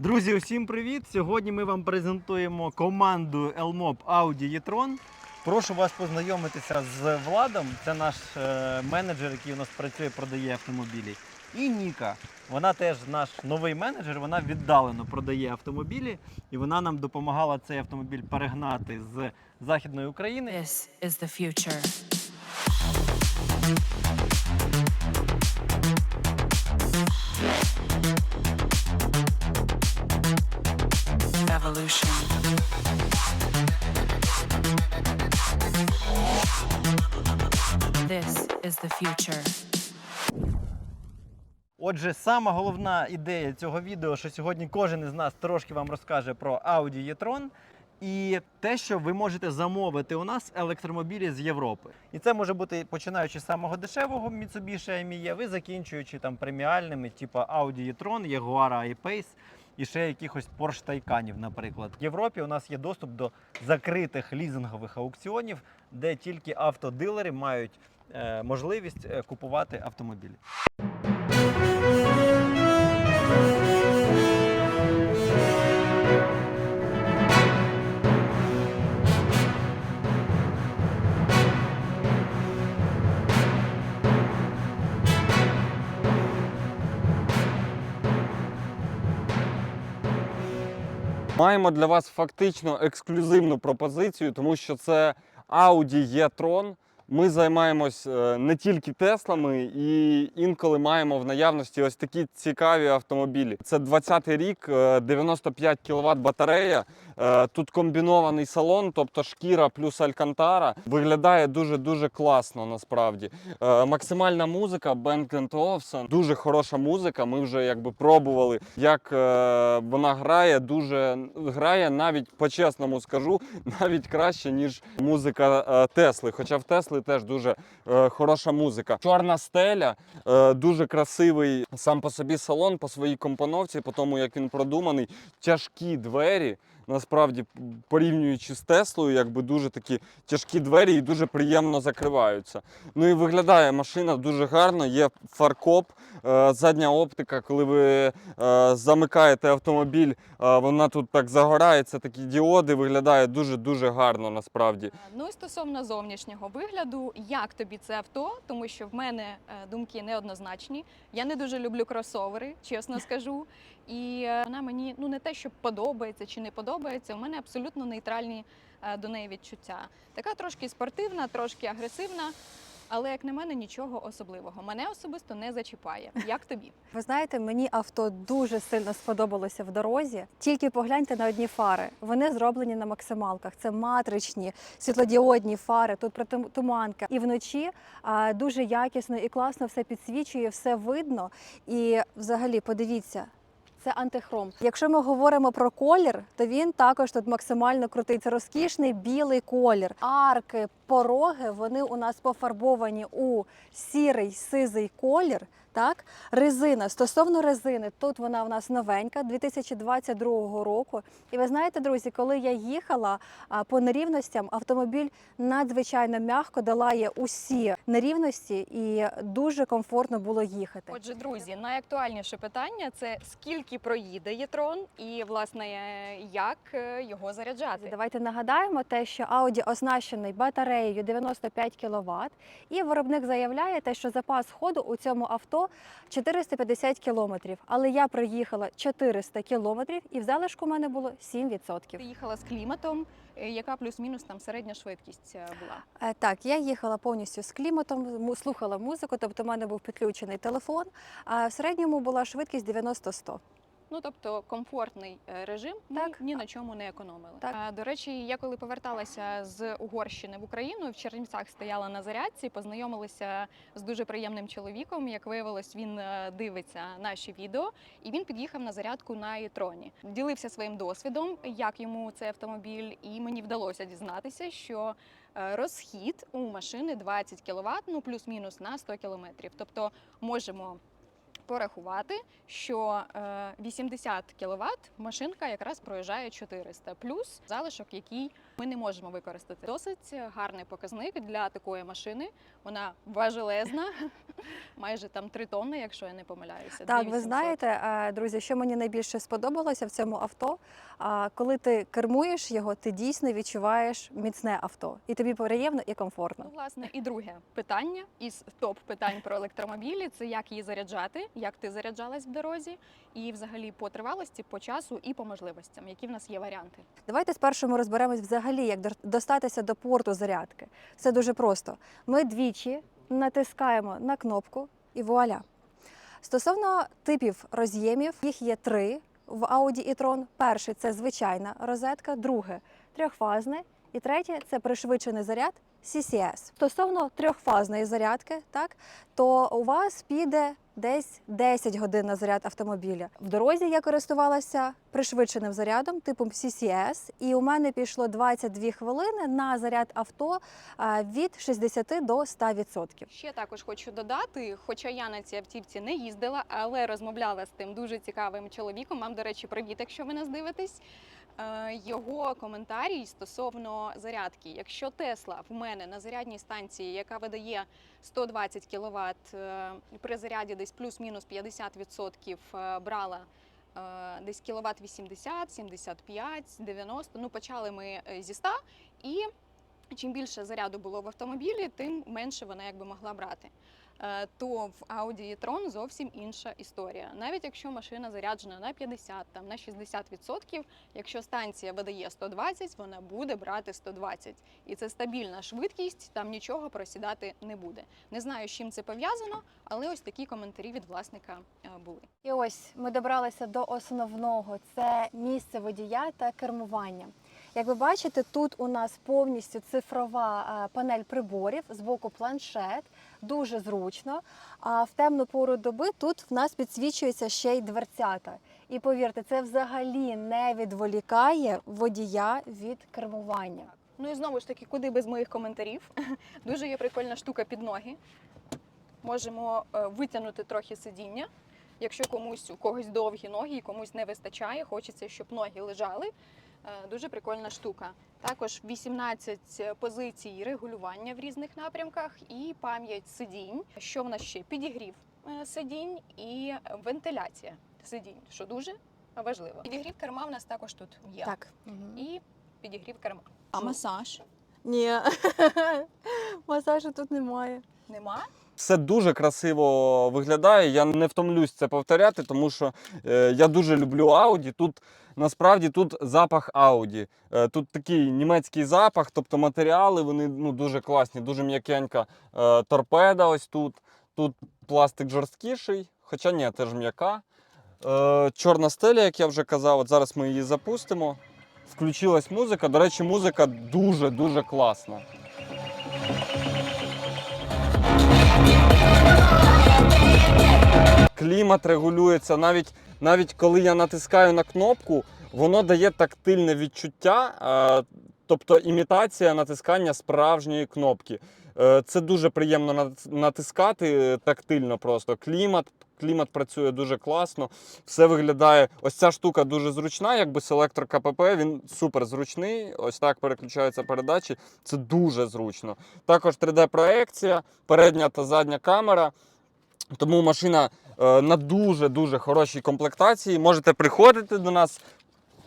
Друзі, усім привіт! Сьогодні ми вам презентуємо команду Elmob Audi e-tron. Прошу вас познайомитися з Владом. Це наш е, менеджер, який у нас працює, продає автомобілі. І Ніка. Вона теж наш новий менеджер. Вона віддалено продає автомобілі, і вона нам допомагала цей автомобіль перегнати з Західної України. This is the future. Evolution. This is the future. Отже, сама головна ідея цього відео, що сьогодні кожен із нас трошки вам розкаже про Audi e-tron і те, що ви можете замовити у нас електромобілі з Європи. І це може бути починаючи з самого дешевого Mitsubishi AME, ви закінчуючи там преміальними, типу Audi e-tron, Jaguar I-Pace і ще якихось Porsche Taycanів, наприклад. В Європі у нас є доступ до закритих лізингових аукціонів, де тільки автодилери мають е, можливість е, купувати автомобілі. Маємо для вас фактично ексклюзивну пропозицію, тому що це Audi e-tron. Ми займаємось е, не тільки Теслами і інколи маємо в наявності ось такі цікаві автомобілі. Це 20-й рік, е, 95 кВт батарея. Е, Тут комбінований салон, тобто шкіра плюс алькантара. Виглядає дуже-дуже класно насправді. Е, Максимальна музика, Bang Olufsen. Дуже хороша музика. Ми вже якби пробували, як е, вона грає. Дуже грає навіть по-чесному скажу, навіть краще, ніж музика Тесли. Хоча в Тесли теж дуже хороша музика. Чорна стеля, дуже красивий сам по собі салон, по своїй компоновці, по тому як він продуманий. Тяжкі двері. Насправді, порівнюючи з Теслою, якби дуже такі тяжкі двері і дуже приємно закриваються. Ну і виглядає машина дуже гарно. Є фаркоп, е, задня оптика. Коли ви е, замикаєте автомобіль, е, вона тут так загорається, такі діоди. Виглядає дуже дуже гарно насправді. Ну і стосовно зовнішнього вигляду, як тобі це авто? Тому що в мене думки неоднозначні. Я не дуже люблю кросовери, чесно скажу. І е, вона мені ну не те, що подобається чи не подобається. У мене абсолютно нейтральні е, до неї відчуття. Така трошки спортивна, трошки агресивна. Але як на мене, нічого особливого. Мене особисто не зачіпає. Як тобі? Ви знаєте, мені авто дуже сильно сподобалося в дорозі. Тільки погляньте на одні фари. Вони зроблені на максималках. Це матричні, світлодіодні фари, тут протитуманка. І вночі а, дуже якісно і класно все підсвічує, все видно. І взагалі, подивіться. Це антихром. Якщо ми говоримо про колір, то він також тут максимально крутий. Це розкішний білий колір. Арки, пороги вони у нас пофарбовані у сірий сизий колір. Так, резина стосовно резини, тут вона у нас новенька 2022 року. І ви знаєте, друзі, коли я їхала по нерівностям, автомобіль надзвичайно м'яко долає усі нерівності і дуже комфортно було їхати. Отже, друзі, найактуальніше питання це скільки проїде Єтрон і власне як е, його заряджати. Давайте нагадаємо те, що Audi оснащений батареєю 95 кВт, і виробник заявляє те, що запас ходу у цьому авто 450 кілометрів, Але я проїхала 400 кілометрів і в залишку в мене було 7%. Ти їхала з кліматом, е, яка плюс-мінус там середня швидкість е, була. Е, Так, я їхала повністю з кліматом, слухала музику, тобто в мене був підключений телефон. А в середньому була швидкість 90-100. Ну тобто комфортний е, режим, Так. ні на чому не економили. Так. А, До речі, я коли поверталася з Угорщини в Україну, в Чернівцях стояла на зарядці, познайомилася з дуже приємним чоловіком. Як виявилось, він е, дивиться наші відео, і він під'їхав на зарядку на Єтроні. Ділився своїм досвідом, як йому цей автомобіль, і мені вдалося дізнатися, що е, розхід у машини 20 кВт, ну плюс-мінус на 100 км. Тобто можемо порахувати, що е, 80 кВт машинка якраз проїжджає 400, плюс залишок, який ми не можемо використати. Досить гарний показник для такої машини. Вона важелезна, майже там 3 тонни, якщо я не помиляюся. Так, ви знаєте, е, друзі, що мені найбільше сподобалося в цьому авто. а, Коли ти кермуєш його, ти дійсно відчуваєш міцне авто, і тобі приємно і комфортно. Ну, власне, і друге питання із топ питань про електромобілі це як її заряджати, як ти заряджалась в дорозі, і взагалі по тривалості, по часу і по можливостям, які в нас є варіанти. Давайте спершу ми розберемось взагалі, як достатися до порту зарядки. Все дуже просто. Ми двічі натискаємо на кнопку і вуаля. Стосовно типів роз'ємів, їх є три в Audi e-tron. Перший це звичайна розетка, друге трьохфазне, і третє це пришвидшений заряд CCS. Стосовно трьохфазної зарядки, так то у вас піде десь 10 годин на заряд автомобіля. В дорозі я користувалася пришвидшеним зарядом типом CCS, і у мене пішло 22 хвилини на заряд авто від 60 до 100%. Ще також хочу додати, хоча я на цій автівці не їздила, але розмовляла з тим дуже цікавим чоловіком. Вам, до речі, привіт, якщо ви нас дивитесь. Е, Його коментарій стосовно зарядки. Якщо Тесла в мене на зарядній станції, яка видає 120 кВт, при заряді десь плюс-мінус 50% е, брала е, десь кіловат 80, 75, 90. Ну, почали ми е, зі 100, і чим більше заряду було в автомобілі, тим менше вона якби могла брати. Е, То в Audi e-tron зовсім інша історія. Навіть якщо машина заряджена на 50, там на 60%, якщо станція видає 120, вона буде брати 120. І це стабільна швидкість, там нічого просідати не буде. Не знаю, з чим це пов'язано, але ось такі коментарі від власника е, були. І ось ми добралися до основного це місце водія та кермування. Як ви бачите, тут у нас повністю цифрова е, панель приборів, збоку планшет, дуже зручно. А в темну пору доби тут в нас підсвічується ще й дверцята. І повірте, це взагалі не відволікає водія від кермування. Ну і знову ж таки, куди без моїх коментарів. Дуже є прикольна штука під ноги. Можемо е, витягнути трохи сидіння. Якщо комусь у когось довгі ноги і комусь не вистачає, хочеться, щоб ноги лежали. Е, Дуже прикольна штука. Також 18 позицій регулювання в різних напрямках і пам'ять сидінь. Що в нас ще? Підігрів е, сидінь і вентиляція сидінь, що дуже важливо. Підігрів керма в нас також тут є. Так. І підігрів керма. А масаж Ні, масажу тут немає. нема? Все дуже красиво виглядає. Я не втомлюсь це повторяти, тому що е, я дуже люблю Audi. Тут насправді тут запах Audi. Е, тут такий німецький запах, тобто матеріали вони ну, дуже класні, дуже м'якенька е, торпеда. Ось тут. Тут пластик жорсткіший, хоча ні, теж м'яка. Е, чорна стеля, як я вже казав, от зараз ми її запустимо. Включилась музика. До речі, музика дуже-дуже класна. Клімат регулюється навіть, навіть коли я натискаю на кнопку, воно дає тактильне відчуття, е, тобто імітація натискання справжньої кнопки. Е, Це дуже приємно натискати е, тактильно просто. Клімат, клімат працює дуже класно. Все виглядає. Ось ця штука дуже зручна, якби селектор КПП, він супер зручний. Ось так переключаються передачі. Це дуже зручно. Також 3D-проекція, передня та задня камера. Тому машина на дуже-дуже хорошій комплектації. Можете приходити до нас,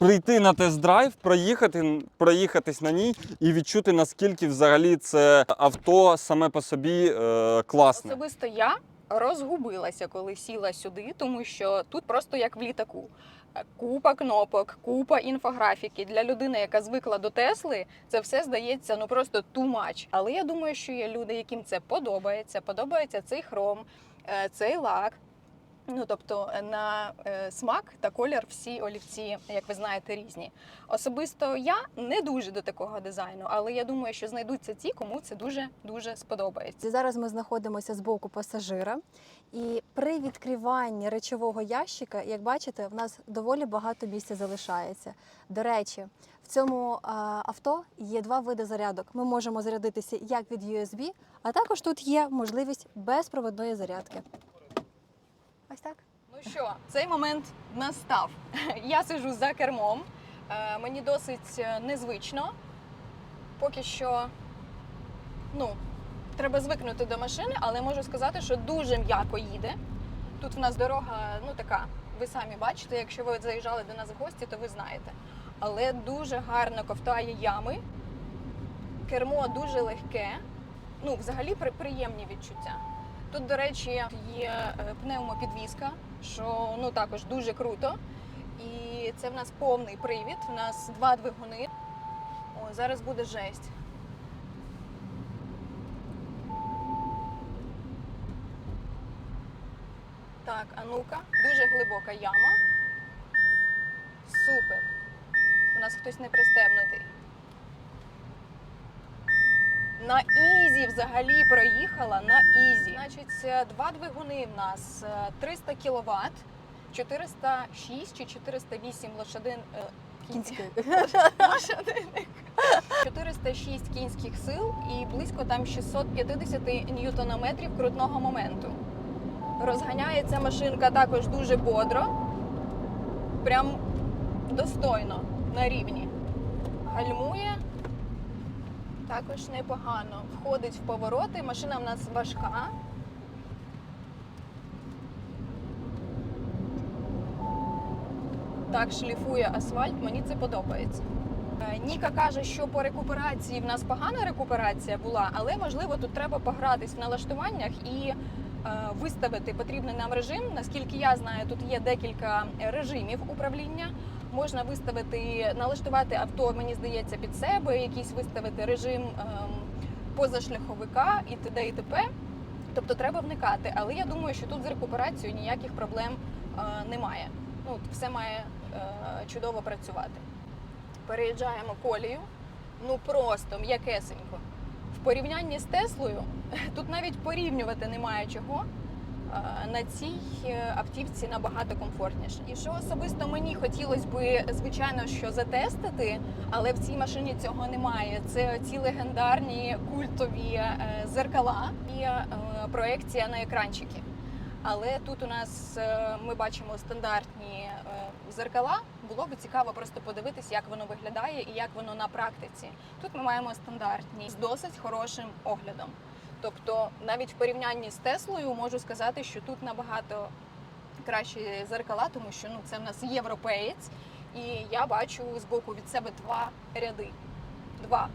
прийти на тест-драйв, проїхати, проїхатись на ній і відчути, наскільки взагалі це авто саме по собі е, класне. Особисто я розгубилася, коли сіла сюди, тому що тут просто як в літаку. Е, Купа кнопок, купа інфографіки для людини, яка звикла до Тесли. Це все здається ну просто too much. Але я думаю, що є люди, яким це подобається. Подобається цей хром, е, цей лак. Ну тобто е, на е, смак та колір всі олівці, як ви знаєте, різні. Особисто я не дуже до такого дизайну, але я думаю, що знайдуться ті, кому це дуже дуже сподобається. Зараз ми знаходимося з боку пасажира, і при відкриванні речового ящика, як бачите, в нас доволі багато місця залишається. До речі, в цьому авто є два види зарядок. Ми можемо зарядитися як від USB, а також тут є можливість безпроводної зарядки. Ось так. Ну що, цей момент настав. Я сиджу за кермом. Е, Мені досить е, незвично. Поки що, ну, треба звикнути до машини, але можу сказати, що дуже м'яко їде. Тут в нас дорога, ну така, ви самі бачите, якщо ви заїжджали до нас в гості, то ви знаєте. Але дуже гарно ковтає ями. Кермо дуже легке. Ну, взагалі приємні відчуття. Тут, до речі, є е, пневмопідвізка, що ну також дуже круто. І це в нас повний привід. У нас два двигуни. О, зараз буде жесть. Так, а ну-ка, дуже глибока яма. Супер. У нас хтось не пристебнутий. На ізі взагалі проїхала на ізі. Значить, е, два двигуни в нас е, 300 кВт, 406 чи 408 лошадин. е, Кінський. 406 кінських сил і близько там 650 ньютонометрів крутного моменту. Розганяється машинка також дуже бодро, прям достойно на рівні. Гальмує також непогано. Входить в повороти. Машина в нас важка. Так шліфує асфальт, мені це подобається. Е, Ніка каже, що по рекуперації в нас погана рекуперація була, але можливо тут треба погратись в налаштуваннях і е, виставити потрібний нам режим. Наскільки я знаю, тут є декілька режимів управління. Можна виставити, налаштувати авто, мені здається, під себе, якийсь виставити режим ем, позашляховика і т.д. і т.п. Тобто треба вникати. Але я думаю, що тут з рекуперацією ніяких проблем е, немає. Ну, все має е, чудово працювати. Переїжджаємо колію. Ну просто м'якесенько. В порівнянні з Теслою тут навіть порівнювати немає чого. Е, На цій е, автівці набагато комфортніше. І що особисто мені хотілося би, звичайно, що затестити, але в цій машині цього немає. Це ці легендарні культові е, зеркала і проекція на екранчики. Але тут у нас ми бачимо стандартні зеркала. Було би цікаво просто подивитися, як воно виглядає і як воно на практиці. Тут ми маємо стандартні з досить хорошим оглядом. Тобто, навіть в порівнянні з Теслою можу сказати, що тут набагато кращі зеркала, тому що ну це в нас європеєць, і я бачу з боку від себе два ряди. Два.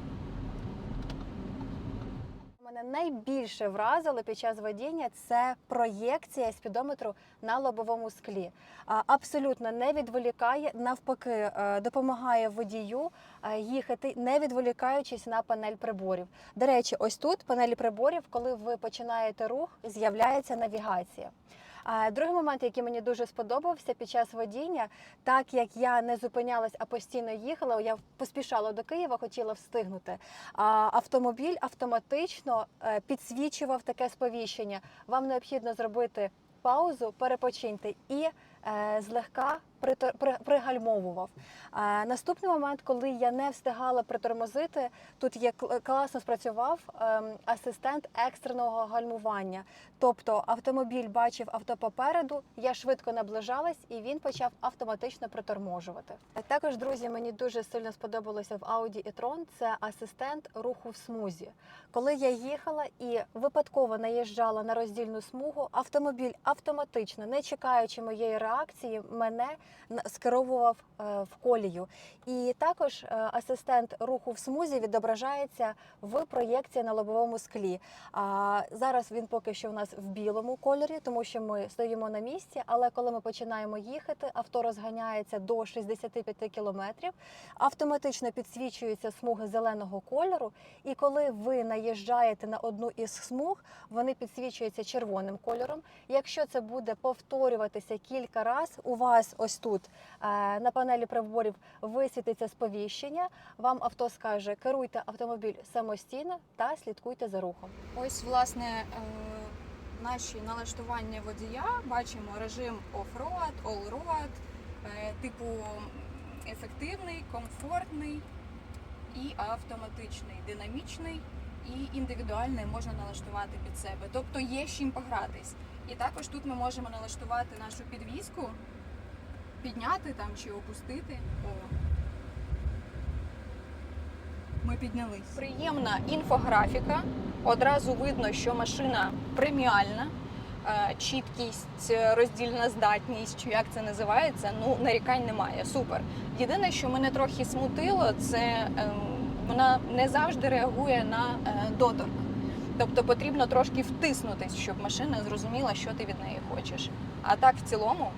Мене найбільше вразило під час водіння це проєкція спідометру на лобовому склі. Абсолютно не відволікає, навпаки, е, допомагає водію е, їхати, не відволікаючись на панель приборів. До речі, ось тут панелі приборів, коли ви починаєте рух, з'являється навігація. Другий момент, який мені дуже сподобався під час водіння, так як я не зупинялась, а постійно їхала, я поспішала до Києва, хотіла встигнути. Автомобіль автоматично е, підсвічував таке сповіщення. Вам необхідно зробити паузу, перепочиньте і е, злегка пригальмовував. Е, Наступний момент, коли я не встигала притормозити, тут є кл- класно спрацював ем, асистент екстреного гальмування. Тобто автомобіль бачив авто попереду, я швидко наближалась, і він почав автоматично приторможувати. Також, друзі, мені дуже сильно сподобалося в Audi e-tron – це асистент руху в смузі. Коли я їхала і випадково наїжджала на роздільну смугу, автомобіль автоматично, не чекаючи моєї реакції, мене скеровував е, в колію. І також е, асистент руху в смузі відображається в проєкції на лобовому склі. А зараз він поки що у нас в білому кольорі, тому що ми стоїмо на місці. Але коли ми починаємо їхати, авто розганяється до 65 кілометрів, автоматично підсвічуються смуги зеленого кольору. І коли ви наїжджаєте на одну із смуг, вони підсвічуються червоним кольором. Якщо це буде повторюватися кілька разів, у вас ось тут е, на панелі приборів висвітиться сповіщення. Вам авто скаже керуйте автомобіль самостійно та слідкуйте за рухом. Ось, власне, е, наші налаштування водія. Бачимо режим off-road, all-road, е, типу ефективний, комфортний і автоматичний, динамічний і індивідуальний можна налаштувати під себе. Тобто є чим погратись. І також тут ми можемо налаштувати нашу підвіску, підняти там чи опустити. О. Ми піднялись. Приємна інфографіка. Одразу видно, що машина преміальна. Е, Чіткість, е, роздільна здатність, чи як це називається, ну нарікань немає. Супер. Єдине, що мене трохи смутило, це ем, вона не завжди реагує на е, доторк. Тобто потрібно трошки втиснутись, щоб машина зрозуміла, що ти від неї хочеш. А так, в цілому,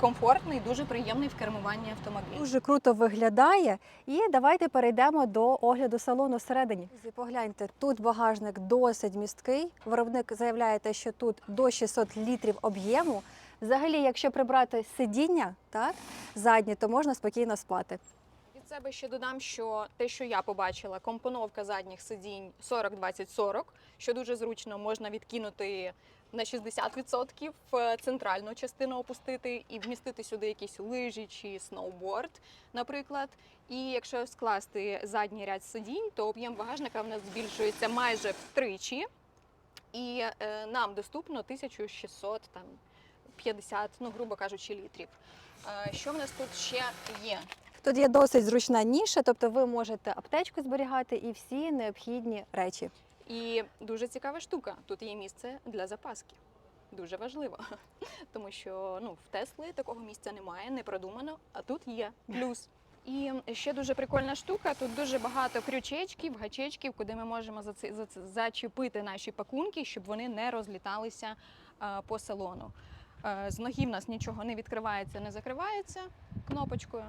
комфортний, дуже приємний в кермуванні автомобіль. Дуже круто виглядає. І давайте перейдемо до огляду салону всередині. Погляньте, тут багажник досить місткий. Виробник заявляє, те, що тут до 600 літрів об'єму. Взагалі, якщо прибрати сидіння, так задні, то можна спокійно спати. Від себе ще додам, що те, що я побачила, компоновка задніх сидінь 40-20-40, що дуже зручно можна відкинути на 60% центральну частину опустити і вмістити сюди якісь лижі чи сноуборд, наприклад. І якщо скласти задній ряд сидінь, то об'єм багажника в нас збільшується майже втричі, і е, нам доступно 1600 там 50, ну грубо кажучи, літрів. Е, що в нас тут ще є? Тут є досить зручна ніша, тобто ви можете аптечку зберігати і всі необхідні речі. І дуже цікава штука. Тут є місце для запаски. Дуже важливо, тому що ну в Тесли такого місця немає, не продумано, а тут є плюс. І ще дуже прикольна штука. Тут дуже багато крючечків, гачечків, куди ми можемо зачепити наші пакунки, щоб вони не розліталися а, по салону. Е, З ноги в нас нічого не відкривається, не закривається кнопочкою.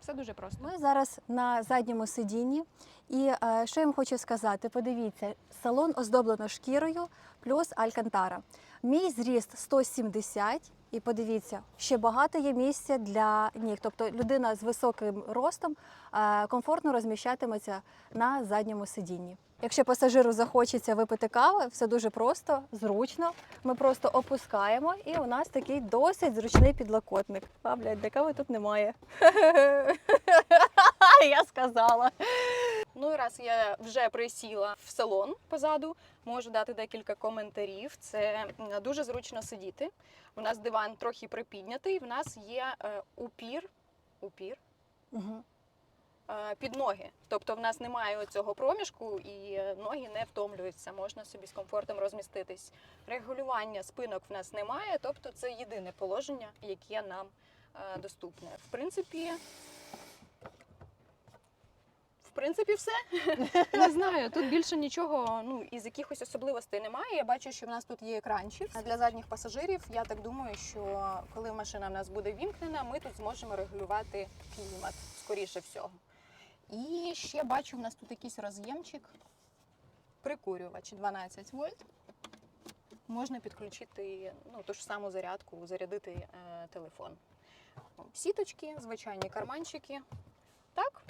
Все дуже просто. Ми зараз на задньому сидінні. І е, що я вам хочу сказати? Подивіться, салон оздоблено шкірою плюс алькантара. Мій зріст 170, і подивіться, ще багато є місця для ніг. Тобто людина з високим ростом е, комфортно розміщатиметься на задньому сидінні. Якщо пасажиру захочеться випити кави, все дуже просто, зручно. Ми просто опускаємо, і у нас такий досить зручний підлокотник. А, блядь, де кави тут немає. Я сказала. Ну і раз я вже присіла в салон позаду, можу дати декілька коментарів. Це дуже зручно сидіти. У нас диван трохи припіднятий. В нас є е, упір, упір Угу. Е, під ноги. Тобто в нас немає цього проміжку і е, ноги не втомлюються. Можна собі з комфортом розміститись. Регулювання спинок в нас немає, тобто це єдине положення, яке нам е, доступне. В принципі. В принципі, все. Не знаю, тут більше нічого ну, із якихось особливостей немає. Я бачу, що в нас тут є екранчик. А Для задніх пасажирів я так думаю, що коли машина в нас буде вімкнена, ми тут зможемо регулювати клімат, скоріше всього. І ще бачу, в нас тут якийсь роз'ємчик, прикурювач 12 вольт. Можна підключити ну, ту ж саму зарядку, зарядити е, телефон. Сіточки, звичайні карманчики. Так,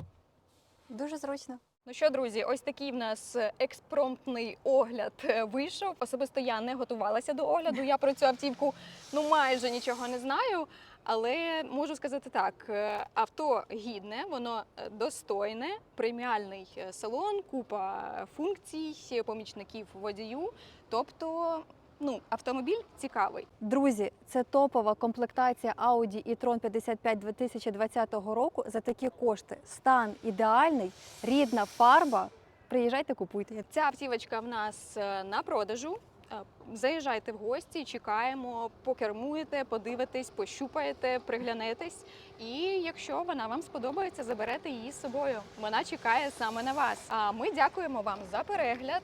Дуже зручно. Ну що, друзі, ось такий в нас експромтний огляд е, вийшов. Особисто я не готувалася до огляду. Я про цю автівку ну майже нічого не знаю. Але можу сказати так: е, авто гідне, воно е, достойне, преміальний салон, купа функцій, помічників водію. Тобто, ну, автомобіль цікавий. Друзі, це топова комплектація Audi e-tron 55 2020 року за такі кошти. Стан ідеальний, рідна фарба. Приїжджайте, купуйте. Ця автівочка в нас е, на продажу. Е, Заїжджайте в гості, чекаємо, покермуєте, подивитесь, пощупаєте, приглянетесь. І якщо вона вам сподобається, заберете її з собою. Вона чекає саме на вас. А ми дякуємо вам за перегляд.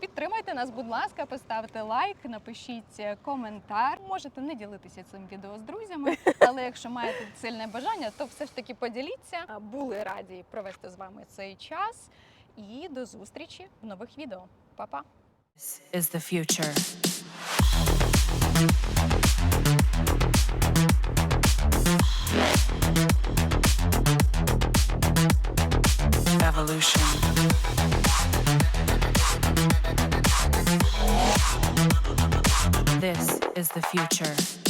Підтримайте нас, будь ласка, поставте лайк, напишіть е, коментар. Можете не ділитися цим відео з друзями, але якщо маєте сильне бажання, то все ж таки поділіться. Були раді провести з вами цей час. І до зустрічі в нових відео. Па-па! This is the future. Evolution. This is the future.